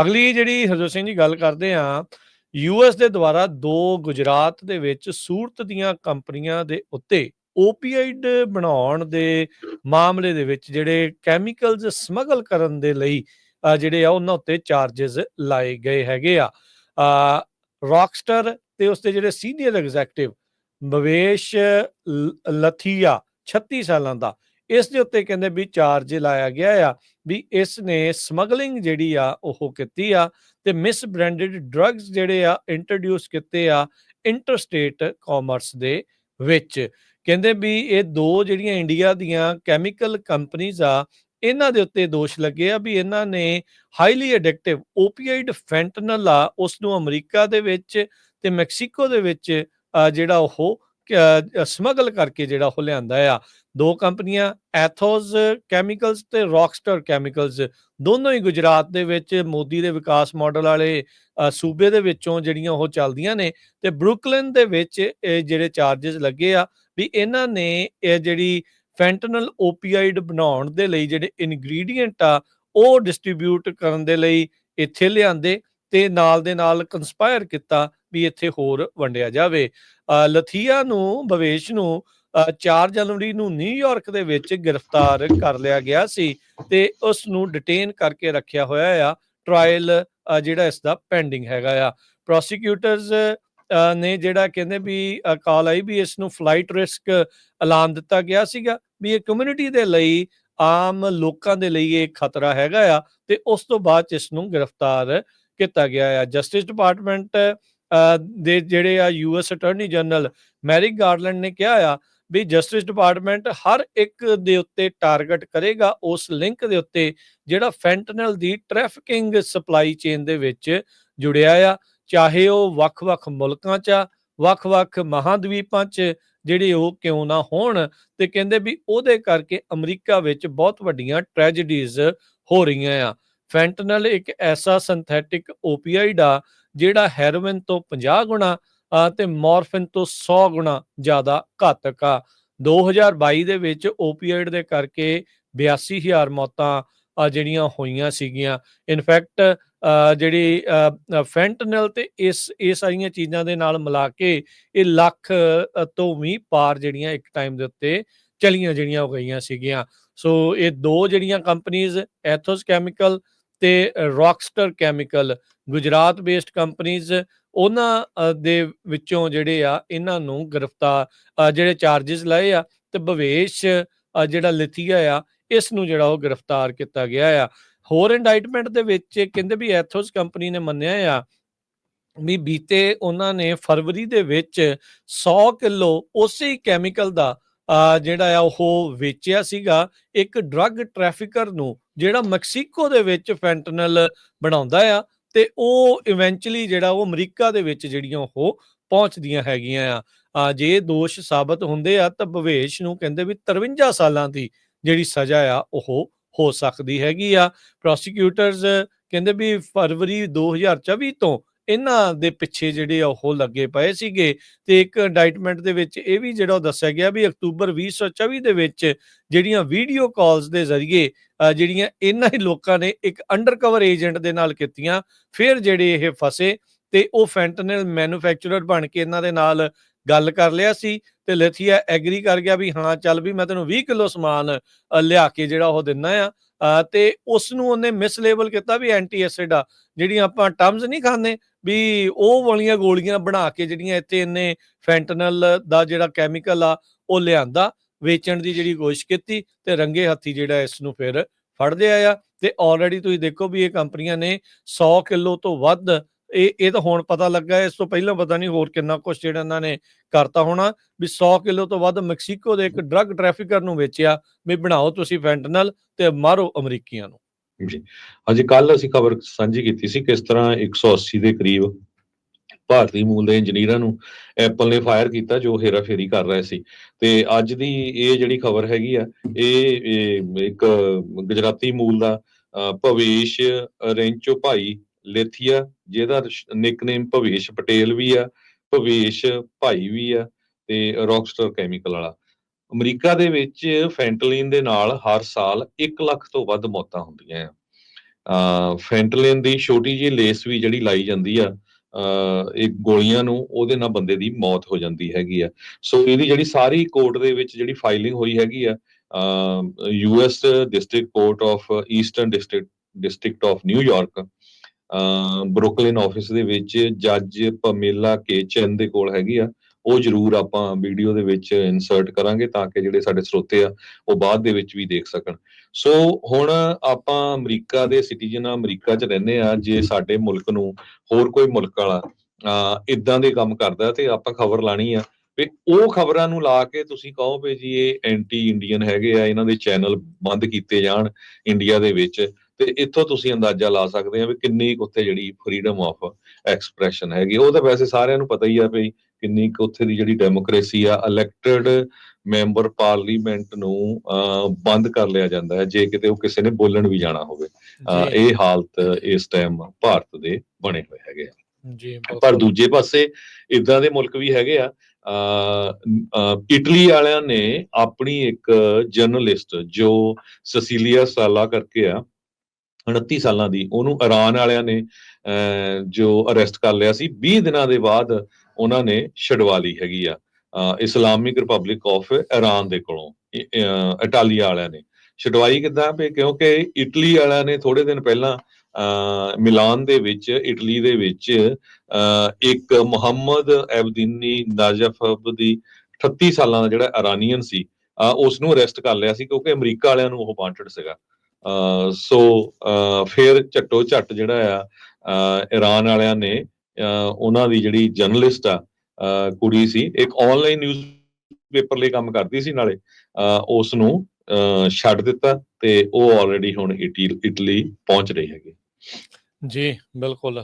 ਅਗਲੀ ਜਿਹੜੀ ਹਰਜੋਤ ਸਿੰਘ ਜੀ ਗੱਲ ਕਰਦੇ ਆ ਯੂਐਸ ਦੇ ਦੁਆਰਾ ਦੋ ਗੁਜਰਾਤ ਦੇ ਵਿੱਚ ਸੂਰਤ ਦੀਆਂ ਕੰਪਨੀਆਂ ਦੇ ਉੱਤੇ ਓਪੀਆਈਡ ਬਣਾਉਣ ਦੇ ਮਾਮਲੇ ਦੇ ਵਿੱਚ ਜਿਹੜੇ ਕੈਮੀਕਲਸ ਸਮਗਲ ਕਰਨ ਦੇ ਲਈ ਜਿਹੜੇ ਆ ਉਹਨਾਂ ਉੱਤੇ ਚਾਰजेस ਲਾਏ ਗਏ ਹੈਗੇ ਆ। ਰੌਕਸਟਰ ਤੇ ਉਸਦੇ ਜਿਹੜੇ ਸੀਨੀਅਰ ਐਗਜ਼ੈਕਟਿਵ ਮਵੇਸ਼ ਲਥੀਆ 36 ਸਾਲਾਂ ਦਾ ਇਸ ਦੇ ਉੱਤੇ ਕਹਿੰਦੇ ਵੀ ਚਾਰਜ ਲਾਇਆ ਗਿਆ ਆ ਵੀ ਇਸ ਨੇ ਸਮਗਲਿੰਗ ਜਿਹੜੀ ਆ ਉਹ ਕੀਤੀ ਆ ਤੇ ਮਿਸ ਬ੍ਰਾਂਡਡ ਡਰੱਗਸ ਜਿਹੜੇ ਆ ਇੰਟਰੋਡਿਊਸ ਕੀਤੇ ਆ ਇੰਟਰਸਟੇਟ ਕਾਮਰਸ ਦੇ ਵਿੱਚ। ਕਹਿੰਦੇ ਵੀ ਇਹ ਦੋ ਜਿਹੜੀਆਂ ਇੰਡੀਆ ਦੀਆਂ ਕੈਮੀਕਲ ਕੰਪਨੀਆਂ ਆ, ਇਹਨਾਂ ਦੇ ਉੱਤੇ ਦੋਸ਼ ਲੱਗੇ ਆ ਵੀ ਇਹਨਾਂ ਨੇ ਹਾਈਲੀ ਐਡਿਕਟਿਵ ਓਪੀਆਈਡ ਫੈਂਟਨਲ ਆ ਉਸ ਨੂੰ ਅਮਰੀਕਾ ਦੇ ਵਿੱਚ ਤੇ ਮੈਕਸੀਕੋ ਦੇ ਵਿੱਚ ਜਿਹੜਾ ਉਹ ਸਮਗਲ ਕਰਕੇ ਜਿਹੜਾ ਉਹ ਲਿਆਂਦਾ ਆ। ਦੋ ਕੰਪਨੀਆਂ, ਐਥੋਸ ਕੈਮੀਕਲਸ ਤੇ ਰੌਕਸਟਰ ਕੈਮੀਕਲਸ। ਦੋਨੋਂ ਹੀ ਗੁਜਰਾਤ ਦੇ ਵਿੱਚ ਮੋਦੀ ਦੇ ਵਿਕਾਸ ਮਾਡਲ ਵਾਲੇ ਸੂਬੇ ਦੇ ਵਿੱਚੋਂ ਜਿਹੜੀਆਂ ਉਹ ਚੱਲਦੀਆਂ ਨੇ ਤੇ ਬਰੁਕਲਿਨ ਦੇ ਵਿੱਚ ਇਹ ਜਿਹੜੇ ਚਾਰजेस ਲੱਗੇ ਆ ਵੀ ਇਹਨਾਂ ਨੇ ਇਹ ਜਿਹੜੀ ਫੈਂਟਨਲ ਓਪੀਆਈਡ ਬਣਾਉਣ ਦੇ ਲਈ ਜਿਹੜੇ ਇਨਗਰੀਡੀਐਂਟ ਆ, ਉਹ ਡਿਸਟ੍ਰੀਬਿਊਟ ਕਰਨ ਦੇ ਲਈ ਇੱਥੇ ਲਿਆਂਦੇ ਤੇ ਨਾਲ ਦੇ ਨਾਲ ਕੰਸਪਾਇਰ ਕੀਤਾ ਵੀ ਇੱਥੇ ਹੋਰ ਵੰਡਿਆ ਜਾਵੇ। ਲਥੀਆ ਨੂੰ ਭਵੇਸ਼ ਨੂੰ ਅ, 4 ਜਨਵਰੀ ਨੂੰ ਨਿਊਯਾਰਕ ਦੇ ਵਿੱਚ ਗ੍ਰਿਫਤਾਰ ਕਰ ਲਿਆ ਗਿਆ ਸੀ ਤੇ ਉਸ ਨੂੰ ਡਿਟੇਨ ਕਰਕੇ ਰੱਖਿਆ ਹੋਇਆ ਆ। ਟ੍ਰਾਇਲ ਜਿਹੜਾ ਇਸ ਦਾ ਪੈਂਡਿੰਗ ਹੈਗਾ ਆ। ਪ੍ਰੋਸੀਕਿਊਟਰਸ ਨੇ ਜਿਹੜਾ ਕਹਿੰਦੇ ਵੀ ਕਾਲ ਆਈ ਵੀ ਇਸ ਨੂੰ ਫਲਾਈਟ ਰਿਸਕ ਐਲਾਨ ਦਿੱਤਾ ਗਿਆ ਸੀਗਾ ਵੀ ਇਹ ਕਮਿਊਨਿਟੀ ਦੇ ਲਈ ਆਮ ਲੋਕਾਂ ਦੇ ਲਈ ਇਹ ਖਤਰਾ ਹੈਗਾ ਆ ਤੇ ਉਸ ਤੋਂ ਬਾਅਦ 'ਚ ਇਸ ਨੂੰ ਗ੍ਰਿਫਤਾਰ ਕੀਤਾ ਗਿਆ ਆ। ਜਸਟਿਸ ਡਿਪਾਰਟਮੈਂਟ ਦੇ ਜਿਹੜੇ ਆ US attorney general Merrick Garland ਨੇ ਕਿਹਾ ਆ ਵੀ ਜਸਟਿਸ ਡਿਪਾਰਟਮੈਂਟ ਹਰ ਇੱਕ ਦੇ ਉੱਤੇ ਟਾਰਗੇਟ ਕਰੇਗਾ ਉਸ ਲਿੰਕ ਦੇ ਉੱਤੇ ਜਿਹੜਾ ਫੈਂਟਨਲ ਦੀ ਟ੍ਰੈਫਿਕਿੰਗ ਸਪਲਾਈ ਚੇਨ ਦੇ ਵਿੱਚ ਜੁੜਿਆ ਆ ਚਾਹੇ ਉਹ ਵੱਖ-ਵੱਖ ਮੁਲਕਾਂ 'ਚ ਆ, ਵੱਖ-ਵੱਖ ਮਹਾਦਵੀਪਾਂ 'ਚ ਜਿਹੜੇ ਉਹ ਕਿਉਂ ਨਾ ਹੋਣ ਤੇ ਕਹਿੰਦੇ ਵੀ ਉਹਦੇ ਕਰਕੇ ਅਮਰੀਕਾ ਵਿੱਚ ਬਹੁਤ ਵੱਡੀਆਂ ਟ੍ਰੈਜੇਡੀਜ਼ ਹੋ ਰਹੀਆਂ ਆ। ਫੈਂਟਨਲ ਇੱਕ ਐਸਾ ਸਿੰਥੈਟਿਕ ਓਪੀਆਈਡ ਆ ਜਿਹੜਾ ਹੈਰੋਇਨ ਤੋਂ 50 ਗੁਣਾ ਅ, ਤੇ ਮੋਰਫਿਨ ਤੋਂ 100 ਗੁਣਾ ਜ਼ਿਆਦਾ ਘਾਤਕ ਆ। 2022 ਦੇ ਵਿੱਚ ਓਪੀਆਈਡ ਦੇ ਕਰਕੇ 82000 ਮੌਤਾਂ ਜਿਹੜੀਆਂ ਹੋਈਆਂ ਸੀਗੀਆਂ। ਇਨਫੈਕਟ ਜਿਹੜੀ ਫੈਂਟਨਲ ਤੇ ਇਸ ਇਹ ਸਾਰੀਆਂ ਚੀਜ਼ਾਂ ਦੇ ਨਾਲ ਮਿਲਾ ਕੇ ਇਹ ਲੱਖ ਤੋਂ ਵੀ ਪਾਰ ਜਿਹੜੀਆਂ ਇੱਕ ਟਾਈਮ ਦੇ ਉੱਤੇ ਚਲੀਆਂ ਜਿਹੜੀਆਂ ਹੋ ਗਈਆਂ ਸੀਗੀਆਂ। ਸੋ ਇਹ ਦੋ ਜਿਹੜੀਆਂ ਕੰਪਨੀਆਂ ਐਥੋਸ ਕੈਮੀਕਲ ਤੇ ਰੌਕਸਟਰ ਕੈਮੀਕਲ ਗੁਜਰਾਤ ਬੇਸਡ ਕੰਪਨੀਆਂ ਉਹਨਾਂ ਦੇ ਵਿੱਚੋਂ ਜਿਹੜੇ ਆ ਇਹਨਾਂ ਨੂੰ ਗ੍ਰਿਫਤਾਰ ਜਿਹੜੇ ਚਾਰजेस ਲਏ ਆ ਤੇ ਭਵੇਸ਼ ਜਿਹੜਾ ਲਿਥੀਆ ਆ ਇਸ ਨੂੰ ਜਿਹੜਾ ਉਹ ਗ੍ਰਿਫਤਾਰ ਕੀਤਾ ਗਿਆ ਆ। ਹੋਰ ਇੰਡਾਈਟਮੈਂਟ ਦੇ ਵਿੱਚ ਕਹਿੰਦੇ ਵੀ ਐਥੋਸ ਕੰਪਨੀ ਨੇ ਮੰਨਿਆ ਆ ਵੀ ਬੀਤੇ ਉਹਨਾਂ ਨੇ ਫਰਵਰੀ ਦੇ ਵਿੱਚ 100 ਕਿਲੋ ਉਸੇ ਕੈਮੀਕਲ ਦਾ ਅ, ਜਿਹੜਾ ਆ ਉਹ ਵੇਚਿਆ ਸੀਗਾ ਇੱਕ ਡਰੱਗ ਟ੍ਰੈਫਿਕਰ ਨੂੰ ਜਿਹੜਾ ਮੈਕਸੀਕੋ ਦੇ ਵਿੱਚ ਫੈਂਟਨਲ ਬਣਾਉਂਦਾ ਆ ਤੇ ਉਹ ਇਵੈਂਚੁਅਲੀ ਜਿਹੜਾ ਉਹ ਅਮਰੀਕਾ ਦੇ ਵਿੱਚ ਜਿਹੜੀਆਂ ਉਹ ਪਹੁੰਚਦੀਆਂ ਹੈਗੀਆਂ ਆ। ਜੇ ਦੋਸ਼ ਸਾਬਤ ਹੁੰਦੇ ਆ ਤਾਂ ਭਵੇਸ਼ ਨੂੰ ਕਹਿੰਦੇ ਵੀ 53 ਸਾਲਾਂ ਦੀ ਜਿਹੜੀ ਸਜ਼ਾ ਆ, ਉਹ ਹੋ ਸਕਦੀ ਹੈਗੀ ਆ। ਪ੍ਰੋਸੀਕਿਊਟਰਸ ਕਹਿੰਦੇ ਵੀ ਫਰਵਰੀ 2024 ਤੋਂ ਇਹਨਾਂ ਦੇ ਪਿੱਛੇ ਜਿਹੜੇ ਆ ਉਹ ਲੱਗੇ ਪਏ ਸੀਗੇ ਤੇ ਇੱਕ ਇੰਡਾਈਟਮੈਂਟ ਦੇ ਵਿੱਚ ਇਹ ਵੀ ਜਿਹੜਾ ਉਹ ਦੱਸਿਆ ਗਿਆ ਵੀ ਅਕਤੂਬਰ 2024 ਦੇ ਵਿੱਚ ਜਿਹੜੀਆਂ ਵੀਡੀਓ ਕਾਲਸ ਦੇ ਜ਼ਰੀਏ ਜਿਹੜੀਆਂ ਇਹਨਾਂ ਹੀ ਲੋਕਾਂ ਨੇ ਇੱਕ ਅੰਡਰਕਵਰ ਏਜੰਟ ਦੇ ਨਾਲ ਕੀਤੀਆਂ ਫਿਰ ਜਿਹੜੇ ਇਹ ਫਸੇ ਤੇ ਉਹ ਫੈਂਟਨਲ ਮੈਨੂਫੈਕਚਰਰ ਬਣ ਕੇ ਇਹਨਾਂ ਦੇ ਨਾਲ ਗੱਲ ਕਰ ਲਿਆ ਸੀ ਤੇ ਲਥੀਆ ਐਗਰੀ ਕਰ ਗਿਆ ਵੀ ਹਾਂ ਚੱਲ ਵੀ ਮੈਂ ਤੈਨੂੰ 20 ਕਿਲੋ ਸਮਾਨ ਲਿਆ ਕੇ ਜਿਹੜਾ ਉਹ ਦਿੰਨਾ ਆ ਅ, ਤੇ ਉਸ ਨੂੰ ਉਹਨੇ ਮਿਸਲੇਬਲ ਕੀਤਾ ਵੀ ਐਂਟੀ ਐਸਿਡ ਆ ਜਿਹੜੀਆਂ ਆਪਾਂ ਟਰਮਸ ਨਹੀਂ ਖਾਂਦੇ ਵੀ ਉਹ ਵਾਲੀਆਂ ਗੋਲੀਆਂ ਬਣਾ ਕੇ ਜਿਹੜੀਆਂ ਇੱਥੇ ਇਹਨੇ ਫੈਂਟਨਲ ਦਾ ਜਿਹੜਾ ਕੈਮੀਕਲ ਆ, ਉਹ ਲਿਆਂਦਾ, ਵੇਚਣ ਦੀ ਜਿਹੜੀ ਕੋਸ਼ਿਸ਼ ਕੀਤੀ ਤੇ ਰੰਗੇ ਹੱਥੀ ਜਿਹੜਾ ਇਸ ਨੂੰ ਫਿਰ ਫੜਦੇ ਲਿਆ ਆ ਤੇ ਆਲਰੇਡੀ ਤੁਸੀਂ ਦੇਖੋ ਵੀ ਇਹ ਕੰਪਨੀਆਂ ਨੇ 100 ਕਿਲੋ ਤੋਂ ਵੱਧ, ਇਹ ਇਹ ਤਾਂ ਹੁਣ ਪਤਾ ਲੱਗਾ, ਇਸ ਤੋਂ ਪਹਿਲਾਂ ਪਤਾ ਨਹੀਂ ਹੋਰ ਕਿੰਨਾ ਕੁਝ ਜਿਹੜਾ ਇਹਨਾਂ ਨੇ ਕਰਤਾ ਹੋਣਾ ਵੀ 100 ਕਿਲੋ ਤੋਂ ਵੱਧ ਮੈਕਸੀਕੋ ਦੇ ਇੱਕ ਡਰੱਗ ਟ੍ਰੈਫਿਕਰ ਨੂੰ ਵੇਚਿਆ ਵੀ ਬਣਾਓ ਤੁਸੀਂ ਫੈਂਟਨਲ ਤੇ ਮਾਰੋ ਅਮਰੀਕੀਆਂ ਨੂੰ। ਜੀ। ਹਾਂਜੀ ਕੱਲ ਅਸੀਂ ਖਬਰ ਸਾਂਝੀ ਕੀਤੀ ਸੀ ਕਿਸ ਤਰ੍ਹਾਂ 180 ਦੇ ਕਰੀਬ ਭਾਰਤੀ ਮੂਲ ਦੇ ਇੰਜੀਨੀਅਰਾਂ ਨੂੰ ਐਪਲ ਨੇ ਫਾਇਰ ਕੀਤਾ ਜੋ ਹੇਰਾਫੇਰੀ ਕਰ ਰਹੇ ਸੀ। ਤੇ ਅੱਜ ਦੀ ਇਹ ਜਿਹੜੀ ਖਬਰ ਹੈਗੀ ਆ ਇਹ ਇੱਕ ਗੁਜਰਾਤੀ ਮੂਲ ਦਾ ਅ, ਭਵੇਸ਼ ਰੈਂਚੋ ਭਾਈ ਲੇਥੀਆ ਜਿਹਦਾ ਨਿਕਨੇਮ ਭਵੇਸ਼ ਪਟੇਲ ਵੀ ਆ ਭਵੇਸ਼ ਭਾਈ ਵੀ ਆ ਤੇ ਰੌਕਸਟਰ ਕੈਮੀਕਲ ਵਾਲਾ। ਅਮਰੀਕਾ ਦੇ ਵਿੱਚ ਫੈਂਟਲਿਨ ਦੇ ਨਾਲ ਹਰ ਸਾਲ 1 ਲੱਖ ਤੋਂ ਵੱਧ ਮੌਤਾਂ ਹੁੰਦੀਆਂ ਆ। ਅ ਫੈਂਟਲਿਨ ਦੀ ਛੋਟੀ ਜਿਹੀ ਲੇਸ ਵੀ ਜਿਹੜੀ ਲਾਈ ਜਾਂਦੀ ਆ ਇਹ ਗੋਲੀਆਂ ਨੂੰ ਉਹਦੇ ਨਾਲ ਬੰਦੇ ਦੀ ਮੌਤ ਹੋ ਜਾਂਦੀ ਹੈਗੀ ਆ। ਸੋ ਇਹਦੀ ਜਿਹੜੀ ਸਾਰੀ ਕੋਰਟ ਦੇ ਵਿੱਚ ਜਿਹੜੀ ਫਾਈਲਿੰਗ ਹੋਈ ਹੈਗੀ ਆ U US district court of eastern district district of New York Brooklyn office ਦੇ ਵਿੱਚ ਜੱਜ ਪਮੇਲਾ ਕੇ ਚੈਨ ਦੇ ਕੋਲ ਹੈਗੀ ਆ। ਉਹ ਜਰੂਰ ਆਪਾਂ ਵੀਡੀਓ ਦੇ ਵਿੱਚ ਇਨਸਰਟ ਕਰਾਂਗੇ ਤਾਂ ਕਿ ਜਿਹੜੇ ਸਾਡੇ ਸਰੋਤੇ ਆ, ਉਹ ਬਾਅਦ ਦੇ ਵਿੱਚ ਵੀ ਦੇਖ ਸਕਣ। ਸੋ ਹੁਣ ਆਪਾਂ ਅਮਰੀਕਾ ਦੇ ਸਿਟੀਜ਼ਨ ਆ, ਅਮਰੀਕਾ 'ਚ ਰਹਿੰਦੇ ਆ, ਜੇ ਸਾਡੇ ਮੁਲਕ ਨੂੰ ਹੋਰ ਕੋਈ ਮੁਲਕ ਵਾਲਾ ਆ ਇਦਾਂ ਦੇ ਕੰਮ ਕਰਦਾ ਤੇ ਆਪਾਂ ਖਬਰ ਲਾਣੀ ਆ, ਵੀ ਉਹ ਖਬਰਾਂ ਨੂੰ ਲਾ ਕੇ ਤੁਸੀਂ ਕਹੋ ਵੀ ਜੀ ਇਹ ਐਂਟੀ ਇੰਡੀਅਨ ਹੈਗੇ ਆ, ਇਹਨਾਂ ਦੇ ਚੈਨਲ ਬੰਦ ਕੀਤੇ ਜਾਣ ਇੰਡੀਆ ਦੇ ਵਿੱਚ। ਤੇ ਇੱਥੋਂ ਤੁਸੀਂ ਅੰਦਾਜ਼ਾ ਲਾ ਸਕਦੇ ਆ ਵੀ ਕਿੰਨੀ ਕੁ ਉੱਥੇ ਜਿਹੜੀ ਫਰੀडम ਆਫ ਐਕਸਪ੍ਰੈਸ਼ਨ ਹੈਗੀ ਉਹ ਤਾਂ ਵੈਸੇ ਸਾਰਿਆਂ ਨੂੰ ਪਤਾ ਹੀ ਆ ਵੀ ਕਿੰਨੀ ਕੁ ਉੱਥੇ ਦੀ ਜਿਹੜੀ ਡੈਮੋਕ੍ਰੇਸੀ ਆ ਇਲੈਕਟਡ ਮੈਂਬਰ ਪਾਰਲੀਮੈਂਟ ਨੂੰ ਬੰਦ ਕਰ ਲਿਆ ਜਾਂਦਾ ਹੈ ਜੇ ਕਿਤੇ ਉਹ ਕਿਸੇ ਨੇ ਬੋਲਣ ਵੀ ਜਾਣਾ ਹੋਵੇ। ਇਹ ਹਾਲਤ ਇਸ ਟਾਈਮ ਭਾਰਤ ਦੇ ਬਣੇ ਹੋਏ ਹੈਗੇ ਆ। ਜੀ ਪਰ ਦੂਜੇ ਪਾਸੇ ਇਦਾਂ ਦੇ ਮੁਲਕ ਵੀ ਹੈਗੇ ਆ ਇਟਲੀ ਵਾਲਿਆਂ ਨੇ ਆਪਣੀ ਇੱਕ ਜਰਨਲਿਸਟ ਜੋ ਸਸੀਲੀਆ ਸਾਲਾ ਕਰਕੇ ਆ 29 ਸਾਲਾਂ ਦੀ। ਉਹਨੂੰ ਇਰਾਨ ਵਾਲਿਆਂ ਨੇ ਅਹ, ਜੋ ਅਰੈਸਟ ਕਰ ਲਿਆ ਸੀ 20 ਦਿਨਾਂ ਦੇ ਬਾਅਦ ਉਹਨਾਂ ਨੇ ਛਡਵਾ ਲਈ ਹੈਗੀ ਆ ਇਸਲਾਮਿਕ ਰਿਪਬਲਿਕ ਆਫ ਇਰਾਨ ਦੇ ਕੋਲੋਂ ਇਟਾਲੀਆ ਵਾਲਿਆਂ ਨੇ। ਛਡਵਾਈ ਕਿੱਦਾਂ? ਵੀ ਕਿਉਂਕਿ ਇਟਲੀ ਵਾਲਿਆਂ ਨੇ ਥੋੜੇ ਦਿਨ ਪਹਿਲਾਂ ਅਹ, ਮਿਲਾਨ ਦੇ ਵਿੱਚ ਇਟਲੀ ਦੇ ਵਿੱਚ ਅਹ, ਇੱਕ ਮੁਹੰਮਦ ਐਬਦੀਨੀ ਨਾਜਫ ਦੀ 38 ਸਾਲਾਂ ਦਾ ਜਿਹੜਾ ਇਰਾਨੀਅਨ ਸੀ ਉਸ ਨੂੰ ਅਰੈਸਟ ਕਰ ਲਿਆ ਸੀ ਕਿਉਂਕਿ ਅਮਰੀਕਾ ਵਾਲਿਆਂ ਨੂੰ ਉਹ ਵਾਂਟਡ ਸੀਗਾ। ਸੋ ਫਿਰ ਝੱਟੋ ਝੱਟ ਜਿਹੜਾ ਆ ਅਹ, ਵਾਲਿਆਂ ਨੇ ਉਹਨਾਂ ਦੀ ਜਿਹੜੀ ਜਰਨਲਿਸਟ ਆ ਕੁੜੀ ਸੀ ਇੱਕ ਆਨਲਾਈਨ ਨਿਊਜ਼ ਪੇਪਰ ਲਈ ਕੰਮ ਕਰਦੀ ਸੀ ਨਾਲੇ ਉਸ ਨੂੰ ਅਹ, ਛੱਡ ਦਿੱਤਾ ਤੇ ਉਹ ਆਲਰੇਡੀ ਹੁਣ ਇਟਲੀ ਇਟਲੀ ਪਹੁੰਚ ਰਹੀ ਹੈਗੀ। ਜੀ ਬਿਲਕੁਲ।